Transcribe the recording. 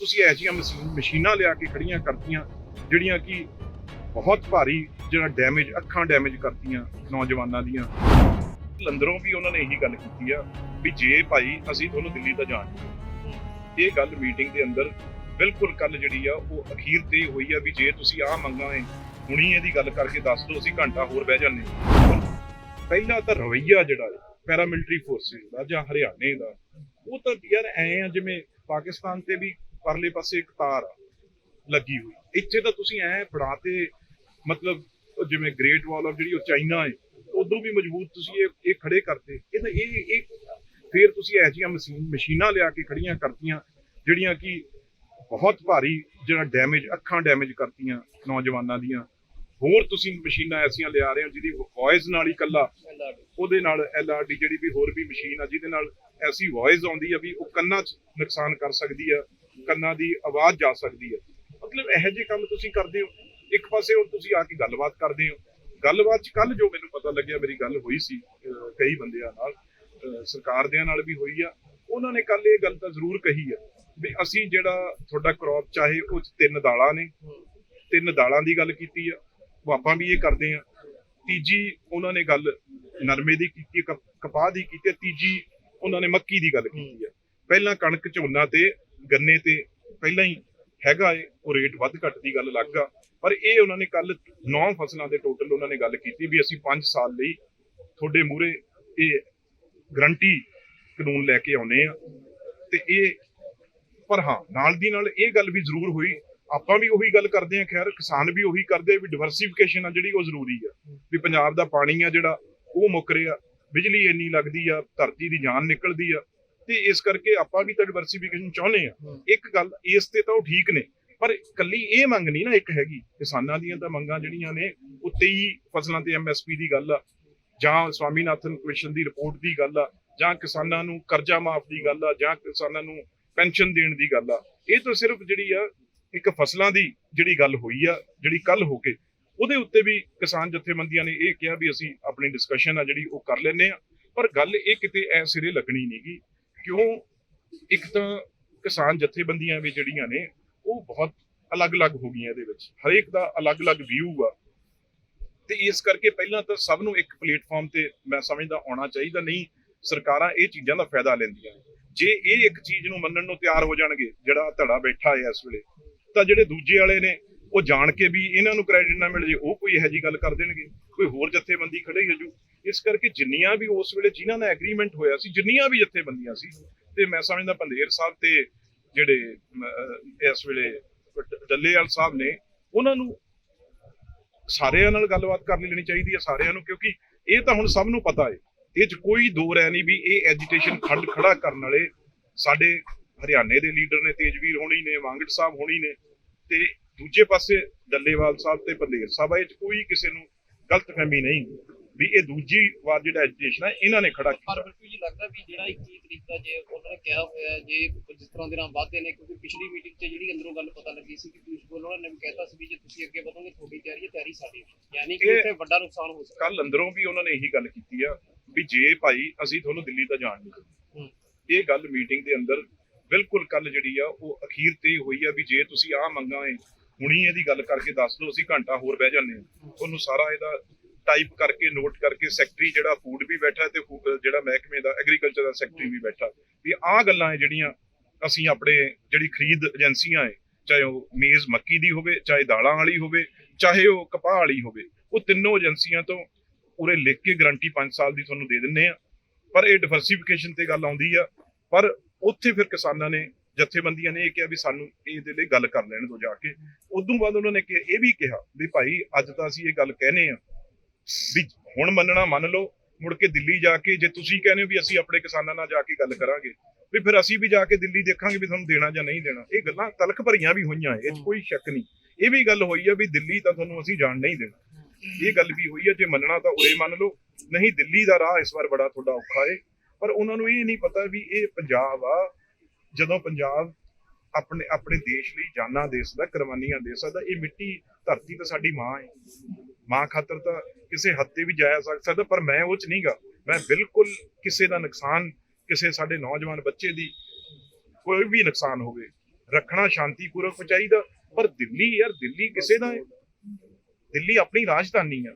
ਤੁਸੀਂ ਐਸੀਆਂ ਮਸ਼ੀਨ ਮਸ਼ੀਨਾਂ ਲਿਆ ਕੇ ਖੜੀਆਂ ਕਰਤੀਆਂ, ਜਿਹੜੀਆਂ ਕਿ ਬਹੁਤ ਭਾਰੀ ਜਿਹੜਾ ਡੈਮੇਜ ਅੱਖਾਂ ਡੈਮੇਜ ਕਰਤੀਆਂ ਨੌਜਵਾਨਾਂ ਦੀਆਂ ਲੰਦਰੋਂ ਵੀ ਉਹਨਾਂ ਨੇ ਇਹੀ ਗੱਲ ਕੀਤੀ ਆ ਵੀ ਜੇ ਭਾਈ ਅਸੀਂ ਤੁਹਾਨੂੰ ਦਿੱਲੀ ਤਾਂ ਜਾਣ ਇਹ ਗੱਲ ਮੀਟਿੰਗ ਦੇ ਅੰਦਰ ਬਿਲਕੁਲ ਕੱਲ ਜਿਹੜੀ ਆ, ਉਹ ਅਖੀਰ ਤੇ ਹੋਈ ਆ ਵੀ ਜੇ ਤੁਸੀਂ ਆਹ ਮੰਗਾਂ ਏ ਹੁਣੀ ਇਹਦੀ ਗੱਲ ਕਰਕੇ ਦੱਸ ਦਿਓ, ਅਸੀਂ ਘੰਟਾ ਹੋਰ ਬਹਿ ਜਾਂਦੇ ਹਾਂ। ਪਹਿਲਾ ਤਾਂ ਰਵਈਆ ਜਿਹੜਾ ਹੈ ਪੈਰਾਮਿਲਟਰੀ ਫੋਰਸਿਸ ਦਾ ਜਾਂ ਹਰਿਆਣੇ ਦਾ, ਉਹ ਤਾਂ ਯਾਰ ਐ ਆ ਜਿਵੇਂ ਪਾਕਿਸਤਾਨ ਤੇ ਵੀ ਪਰਲੇ ਪਾਸੇ ਇੱਕ ਤਾਰ ਲੱਗੀ ਹੋਈ। ਇੱਥੇ ਤਾਂ ਤੁਸੀਂ ਐ ਫੜਾ ਤੇ ਮਤਲਬ ਜਿਵੇਂ ਗ੍ਰੇਟ ਵਾਲ ਆਫ ਜਿਹੜੀ ਉਹ ਚਾਈਨਾ ਹੈ, ਉਦੋਂ ਵੀ ਮਜ਼ਬੂਤ ਤੁਸੀਂ ਇਹ ਇਹ ਖੜੇ ਕਰਤੇ। ਇਹ ਤਾਂ ਇਹ ਇਹ ਫਿਰ ਤੁਸੀਂ ਐਸੀਆਂ ਮਸ਼ੀਨ, ਮਸ਼ੀਨਾਂ ਲਿਆ ਕੇ ਖੜੀਆਂ ਕਰਤੀਆਂ, ਜਿਹੜੀਆਂ ਕਿ ਬਹੁਤ ਭਾਰੀ ਜਿਹੜਾ ਡੈਮੇਜ ਅੱਖਾਂ ਡੈਮੇਜ ਕਰਤੀਆਂ ਨੌਜਵਾਨਾਂ ਦੀਆਂ। ਹੋਰ ਤੁਸੀਂ ਮਸ਼ੀਨਾਂ ਐਸੀਆਂ ਲਿਆ ਰਹੇ ਹੋ ਜਿਹਦੀ ਵੌਇਸ ਨਾਲ ਹੀ ਕੱਲਾ ਉਹਦੇ ਨਾਲ ਐਲਆਰਡੀ ਜਿਹੜੀ ਵੀ ਹੋਰ ਵੀ ਮਸ਼ੀਨ ਆ, ਜਿਹਦੇ ਨਾਲ ਐਸੀ ਵੌਇਸ ਆਉਂਦੀ ਆ ਵੀ ਉਹ ਕੰਨਾਂ 'ਚ ਨੁਕਸਾਨ ਕਰ ਸਕਦੀ ਆ। ਕੰਨਾਂ ਦੀ ਆਵਾਜ਼ ਜਾ ਸਕਦੀ ਹੈ। ਮਤਲਬ ਇਹੋ ਜਿਹੇ ਕੰਮ ਤੁਸੀਂ ਕਰਦੇ ਹੋ। ਇੱਕ ਪਾਸੇ ਹੁਣ ਤੁਸੀਂ ਆ ਕੇ ਗੱਲਬਾਤ ਕਰਦੇ ਹੋ। ਗੱਲਬਾਤ 'ਚ ਕੱਲ ਜੋ ਮੈਨੂੰ ਪਤਾ ਲੱਗਿਆ, ਮੇਰੀ ਗੱਲ ਹੋਈ ਸੀ ਕਈ ਬੰਦਿਆਂ ਨਾਲ ਸਰਕਾਰ ਦਿਆਂ ਨਾਲ ਵੀ ਹੋਈ ਆ। ਉਹਨਾਂ ਨੇ ਕੱਲ ਇਹ ਗੱਲ ਤਾਂ ਜ਼ਰੂਰ ਕਹੀ ਆ ਵੀ ਅਸੀਂ ਜਿਹੜਾ ਤੁਹਾਡਾ ਕ੍ਰੌਪ ਚਾਹੇ ਉਹ 'ਚ ਤਿੰਨ ਦਾਲਾਂ ਨੇ, ਤਿੰਨ ਦਾਲਾਂ ਦੀ ਗੱਲ ਕੀਤੀ ਆ, ਉਹ ਆਪਾਂ ਵੀ ਇਹ ਕਰਦੇ ਆ। ਤੀਜੀ ਉਹਨਾਂ ਨੇ ਗੱਲ ਨਰਮੇ ਦੀ ਕੀਤੀ, ਕਪਾਹ ਦੀ ਕੀਤੀ, ਤੀਜੀ ਉਹਨਾਂ ਨੇ ਮੱਕੀ ਦੀ ਗੱਲ ਕੀਤੀ ਆ। ਪਹਿਲਾਂ ਕਣਕ ਝੋਨਾ ਤੇ ਗੰਨੇ ਤੇ ਪਹਿਲਾਂ ਹੀ ਹੈਗਾ ਏ, ਉਹ ਰੇਟ ਵੱਧ ਘੱਟ ਦੀ ਗੱਲ ਅਲੱਗ ਆ। ਪਰ ਇਹ ਉਹਨਾਂ ਨੇ ਕੱਲ 9 ਫਸਲਾਂ ਦੇ ਟੋਟਲ ਉਹਨਾਂ ਨੇ ਗੱਲ ਕੀਤੀ ਵੀ ਅਸੀਂ 5 ਸਾਲ ਲਈ ਤੁਹਾਡੇ ਮੂਹਰੇ ਇਹ ਗਰੰਟੀ ਕਾਨੂੰਨ ਲੈ ਕੇ ਆਉਨੇ ਆ ਤੇ ਇਹ, ਪਰ ਹਾਂ, ਨਾਲ ਦੀ ਨਾਲ ਇਹ ਗੱਲ ਵੀ ਜ਼ਰੂਰ ਹੋਈ। ਆਪਾਂ ਵੀ ਉਹੀ ਗੱਲ ਕਰਦੇ ਆ ਖੈਰ, ਕਿਸਾਨ ਵੀ ਉਹੀ ਕਰਦੇ ਵੀ ਡਿਵਰਸਿਫਿਕੇਸ਼ਨ ਆ ਜਿਹੜੀ ਉਹ ਜ਼ਰੂਰੀ ਆ। ਵੀ ਪੰਜਾਬ ਦਾ ਪਾਣੀ ਆ ਜਿਹੜਾ, ਉਹ ਮੁੱਕ ਰਿਹਾ। ਬਿਜਲੀ ਇੰਨੀ ਲੱਗਦੀ ਆ, ਧਰਤੀ ਦੀ ਜਾਨ ਨਿਕਲਦੀ ਆ। ਤੇ ਇਸ ਕਰਕੇ ਆਪਾਂ ਵੀ ਤਾਂ ਡਿਵਰਸਿਫਿਕੇਸ਼ਨ ਚਾਹੁੰਦੇ ਆ ਇੱਕ ਗੱਲ ਇਸ ਤੇ ਤਾਂ ਉਹ ਠੀਕ ਨੇ ਪਰ ਕੱਲੀ ਇਹ ਮੰਗ ਨਹੀਂ ਨਾ ਇੱਕ ਹੈਗੀ। ਕਿਸਾਨਾਂ ਦੀਆਂ ਤਾਂ ਮੰਗਾਂ ਜਿਹੜੀਆਂ ਨੇ ਉਹ 23 ਫਸਲਾਂ ਤੇ ਐਮਐਸਪੀ ਦੀ ਗੱਲ ਆ ਜਾਂ ਸਵਾਮੀਨਾਥਨ ਕਮਿਸ਼ਨ ਦੀ ਰਿਪੋਰਟ ਦੀ ਗੱਲ ਆ ਜਾਂ ਕਿਸਾਨਾਂ ਨੂੰ ਕਰਜ਼ਾ ਮਾਫ ਦੀ ਗੱਲ ਆ ਜਾਂ ਕਿਸਾਨਾਂ ਨੂੰ ਪੈਨਸ਼ਨ ਦੇਣ ਦੀ ਗੱਲ ਆ। ਇਹ ਤਾਂ ਸਿਰਫ ਜਿਹੜੀ ਆ ਇੱਕ ਫਸਲਾਂ ਦੀ ਜਿਹੜੀ ਗੱਲ ਹੋਈ ਆ ਜਿਹੜੀ ਕੱਲ ਹੋ ਕੇ। ਉਹਦੇ ਉੱਤੇ ਵੀ ਕਿਸਾਨ ਜਥੇਬੰਦੀਆਂ ਨੇ ਇਹ ਕਿਹਾ ਵੀ ਅਸੀਂ ਆਪਣੀ ਡਿਸਕਸ਼ਨ ਆ ਜਿਹੜੀ ਉਹ ਕਰ ਲੈਨੇ ਆ ਪਰ ਗੱਲ ਇਹ ਕਿਤੇ ਐ ਸਿਰੇ ਲੱਗਣੀ ਨਹੀਂਗੀ ਕਿਉਂ ਇੱਕ ਤਾਂ ਕਿਸਾਨ ਜਥੇਬੰਦੀਆਂ ਵੀ ਜਿਹੜੀਆਂ ਨੇ, ਉਹ ਬਹੁਤ ਅਲੱਗ-ਅਲੱਗ ਹੋ ਗਈਆਂ ਇਹਦੇ ਵਿੱਚ। ਹਰੇਕ ਦਾ ਅਲੱਗ-ਅਲੱਗ ਵਿਊ ਆ। ਤੇ ਇਸ ਕਰਕੇ ਪਹਿਲਾਂ ਤਾਂ ਸਭ ਨੂੰ ਇੱਕ ਪਲੇਟਫਾਰਮ ਤੇ ਮੈਂ ਸਮਝਦਾ ਆਉਣਾ ਚਾਹੀਦਾ, ਨਹੀਂ ਸਰਕਾਰਾਂ ਇਹ ਚੀਜ਼ਾਂ ਦਾ ਫਾਇਦਾ ਲੈਂਦੀਆਂ ਜੇ ਇਹ ਇੱਕ ਚੀਜ਼ ਨੂੰ ਮੰਨਣ ਨੂੰ ਤਿਆਰ ਹੋ ਜਾਣਗੇ, ਜਿਹੜਾ ਧੜਾ ਬੈਠਾ ਹੈ ਇਸ ਵੇਲੇ, ਤਾਂ ਜਿਹੜੇ ਦੂਜੇ ਵਾਲੇ ਨੇ, ਉਹ ਜਾਣ ਕੇ ਵੀ ਇਹਨਾਂ ਨੂੰ ਕ੍ਰੈਡਿਟ ਨਾ ਮਿਲ ਜੇ, ਉਹ ਕੋਈ ਇਹੋ ਜੀ ਗੱਲ ਕਰ ਦੇਣਗੇ। ਕੋਈ ਹੋਰ ਜਥੇਬੰਦੀ ਖੜੇ ਹੋ ਜੂ। ਇਸ ਕਰਕੇ ਜਿੰਨੀਆਂ ਵੀ ਉਸ ਵੇਲੇ ਜਿਨ੍ਹਾਂ ਨਾਲ ਐਗਰੀਮੈਂਟ ਹੋਇਆ ਸੀ, ਜਿੰਨੀਆਂ ਵੀ ਜਥੇਬੰਦੀਆਂ ਸੀ, ਤੇ ਮੈਂ ਸਮਝਦਾ ਪੰਦੇਰ ਸਾਹਿਬ ਤੇ ਜਿਹੜੇ ਇਸ ਵੇਲੇ ਡੱਲੇਵਾਲ ਸਾਹਿਬ ਨੇ, ਉਹਨਾਂ ਨੂੰ ਸਾਰਿਆਂ ਨਾਲ ਗੱਲਬਾਤ ਕਰ ਲੈਣੀ ਚਾਹੀਦੀ ਹੈ ਸਾਰਿਆਂ ਨੂੰ, ਕਿਉਂਕਿ ਇਹ ਤਾਂ ਹੁਣ ਸਭ ਨੂੰ ਪਤਾ ਹੈ, ਇਹ 'ਚ ਕੋਈ ਦੋ ਰਹਿ ਨਹੀਂ ਵੀ ਇਹ ਐਜੀਟੇਸ਼ਨ ਖੰਡ ਖੜਾ ਕਰਨ ਵਾਲੇ ਸਾਡੇ ਹਰਿਆਣੇ ਦੇ ਲੀਡਰ ਨੇ, ਤੇਜਵੀਰ ਹੋਣੀ ਨੇ, ਵਾਂਗੜ ਸਾਹਿਬ ਹੋਣੀ ਨੇ, ਤੇ ਦੂਜੇ ਪਾਸੇ ਡੱਲੇਵਾਲ ਸਾਹਿਬ ਤੇ ਪੰਦੇਰ ਸਾਹਿਬ, ਇਹ 'ਚ ਕੋਈ ਕਿਸੇ ਨੂੰ ਗਲਤਫਹਿਮੀ ਨਹੀਂ। ਵੀ ਇਹ ਦੂਜੀ ਵਾਰ ਜਿਹੜਾ ਐਜੀਟੇਸ਼ਨ ਹੈ ਇਹਨਾਂ ਨੇ ਖੜਾ ਪਰ ਕੀਤਾ ਬਿਲਕੁਲ ਜੀ ਲੱਗਦਾ ਵੀ ਜਿਹੜਾ 21 ਤਰੀਕ ਦਾ ਜੇ ਉਹਨਾਂ ਨੇ ਕਿਹਾ ਹੋਇਆ ਜੇ ਜਿਸ ਤਰ੍ਹਾਂ ਦੇ ਨਾਲ ਵਾਅਦੇ ਨੇ ਕਿਉਂਕਿ ਪਿਛਲੀ ਮੀਟਿੰਗ 'ਚ ਜਿਹੜੀ ਅੰਦਰੋਂ ਗੱਲ ਪਤਾ ਲੱਗੀ ਸੀ ਕਿ ਪਿਊਸ਼ ਗੋਇਲ ਉਹਨਾਂ ਨੇ ਵੀ ਕਹਿਤਾ ਸੀ ਵੀ ਜੇ ਤੁਸੀਂ ਅੱਗੇ ਵਧੋਗੇ ਤੁਹਾਡੀ ਤਿਆਰੀ ਹੈ ਤਿਆਰੀ ਸਾਡੀ। ਯਾਨੀ ਕਿ ਇੱਥੇ ਵੱਡਾ ਨੁਕਸਾਨ ਹੋ ਸਕਦਾ। ਕੱਲ ਅੰਦਰੋਂ ਵੀ ਉਹਨਾਂ ਨੇ ਇਹੀ ਗੱਲ ਕੀਤੀ ਆ ਵੀ ਜੇ ਭਾਈ ਅਸੀਂ ਤੁਹਾਨੂੰ ਦਿੱਲੀ ਤਾਂ ਜਾਣ ਨਹੀਂ ਦਿੰਦੇ। ਇਹ ਗੱਲ ਮੀਟਿੰਗ ਦੇ ਅੰਦਰ ਬਿਲਕੁਲ ਕੱਲ ਜਿਹੜੀ ਆ ਉਹ ਅਖੀਰ ਤੇ ਹੋਈ ਆ ਵੀ ਜੇ ਤੁਸੀਂ ਆਹ ਮੰਗਾਂ ਏ ਹੁਣੀ ਇਹਦੀ ਗੱਲ ਕਰਕੇ ਦੱਸ ਦਿਓ ਅਸੀਂ ਘੰਟਾ ਹੋਰ ਬਹਿ ਜਾਂਦੇ ਹਾਂ। ਤੁਹਾਨੂੰ ਸਾਰਾ ਇਹਦਾ ਟਾਈਪ ਕਰਕੇ ਨੋਟ ਕਰਕੇ ਸੈਕਟਰੀ ਜਿਹੜਾ ਫੂਡ ਵੀ ਬੈਠਾ ਤੇ ਫੂ- ਜਿਹੜਾ ਮਹਿਕਮੇ ਦਾ ਐਗਰੀਕਲਚਰ ਦਾ ਸੈਕਟਰੀ ਵੀ ਬੈਠਾ। ਵੀ ਆਹ ਗੱਲਾਂ ਹੈ ਜਿਹੜੀਆਂ ਅਸੀਂ ਆਪਣੇ ਜਿਹੜੀ ਖਰੀਦ ਏਜੰਸੀਆਂ ਏ, ਚਾਹੇ ਉਹ ਮੇਜ਼ ਮੱਕੀ ਦੀ ਹੋਵੇ, ਚਾਹੇ ਦਾਲਾਂ ਵਾਲੀ ਹੋਵੇ, ਚਾਹੇ ਉਹ ਕਪਾਹ ਵਾਲੀ ਹੋਵੇ, ਉਹ ਤਿੰਨੋਂ ਏਜੰਸੀਆਂ ਤੋਂ ਉਰੇ ਲਿਖ ਕੇ ਗਾਰੰਟੀ 5 ਸਾਲ ਦੀ ਤੁਹਾਨੂੰ ਦੇ ਦਿੰਨੇ ਆ। ਪਰ ਇਹ ਡਿਵਰਸਿਫਿਕੇਸ਼ਨ ਤੇ ਗੱਲ ਆਉਂਦੀ ਆ। ਪਰ ਉੱਥੇ ਫਿਰ ਕਿਸਾਨਾਂ ਨੇ, ਜਥੇਬੰਦੀਆਂ ਨੇ ਇਹ ਕਿਹਾ ਵੀ ਸਾਨੂੰ ਇਹਦੇ ਲਈ ਗੱਲ ਕਰ ਲੈਣ ਦਿਓ ਜਾ ਕੇ। ਉਦੋਂ ਬਾਅਦ ਉਹਨਾਂ ਨੇ ਕਿ, ਇਹ ਵੀ ਕਿਹਾ ਵੀ ਭਾਈ ਅੱਜ ਤਾਂ ਅਸੀਂ ਇਹ ਗੱਲ ਕਹਿੰਨੇ ਆ ਵੀ ਹੁਣ ਮੰਨਣਾ ਮੰਨ ਲਓ, ਮੁੜ ਕੇ ਦਿੱਲੀ ਜਾ ਕੇ ਜੇ ਤੁਸੀਂ ਕਹਿੰਦੇ ਹੋ ਵੀ ਅਸੀਂ ਆਪਣੇ ਕਿਸਾਨਾਂ ਨਾਲ ਜਾ ਕੇ ਗੱਲ ਕਰਾਂਗੇ, ਵੀ ਫਿਰ ਅਸੀਂ ਵੀ ਜਾ ਕੇ ਦਿੱਲੀ ਦੇਖਾਂਗੇ ਵੀ ਤੁਹਾਨੂੰ ਦੇਣਾ ਜਾਂ ਨਹੀਂ ਦੇਣਾ। ਇਹ ਗੱਲਾਂ ਤਲਖ ਭਰੀਆਂ ਵੀ ਹੋਈਆਂ, ਇਹ 'ਚ ਕੋਈ ਸ਼ੱਕ ਨਹੀਂ। ਇਹ ਵੀ ਗੱਲ ਹੋਈ ਆ ਵੀ ਦਿੱਲੀ ਤਾਂ ਤੁਹਾਨੂੰ ਅਸੀਂ ਜਾਣ ਨਹੀਂ ਦੇਣਾ। ਇਹ ਗੱਲ ਵੀ ਹੋਈ ਹੈ ਜੇ ਮੰਨਣਾ ਤਾਂ ਉਰੇ ਮੰਨ ਲਓ, ਨਹੀਂ ਦਿੱਲੀ ਦਾ ਰਾਹ ਇਸ ਵਾਰ ਬੜਾ ਤੁਹਾਡਾ ਔਖਾ ਏ। ਪਰ ਉਹਨਾਂ ਨੂੰ ਇਹ ਨਹੀਂ ਪਤਾ ਵੀ ਇਹ ਪੰਜਾਬ ਆ, ਜਦੋਂ ਪੰਜਾਬ ਆਪਣੇ ਆਪਣੇ ਦੇਸ਼ ਲਈ ਜਾਨਾਂ ਦੇ ਸਕਦਾ, ਕੁਰਬਾਨੀਆਂ ਦੇ ਸਕਦਾ, ਇਹ ਮਿੱਟੀ ਧਰਤੀ ਤਾਂ ਸਾਡੀ ਮਾਂ ਹੈ ਮਾਂ ਖਾਤਰ ਤਾਂ ਕਿਸੇ ਹੱਦ ਤੇ ਵੀ ਜਾਇਆ ਸਕ- ਸਕਦਾ, ਪਰ ਮੈਂ ਉਹ ਚ ਨਹੀਂਗਾ ਮੈਂ ਬਿਲਕੁਲ ਕਿਸੇ ਦਾ ਨੁਕਸਾਨ, ਕਿਸੇ ਸਾਡੇ ਨੌਜਵਾਨ ਬੱਚੇ ਦੀ ਕੋਈ ਵੀ ਨੁਕਸਾਨ ਹੋਵੇ, ਰੱਖਣਾ ਸ਼ਾਂਤੀਪੂਰਵਕ ਚਾਹੀਦਾ, ਪਰ ਦਿੱਲੀ ਯਾਰ, ਦਿੱਲੀ ਕਿਸੇ ਦਾ ਹੈ ਦਿੱਲੀ ਆਪਣੀ ਰਾਜਧਾਨੀ ਆ।